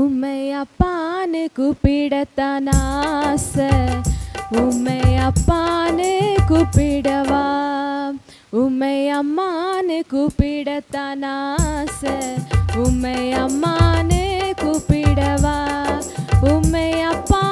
உம்மை அப்பான்னு கூப்பிடத்தான் ஆசை. உம்மை அப்பான்னு கூப்பிடவா உம்மை அம்மான்னு கூப்பிடத்தான் ஆசை. உம்மை அம்மான்னு கூப்பிடவா உம்மை அப்பா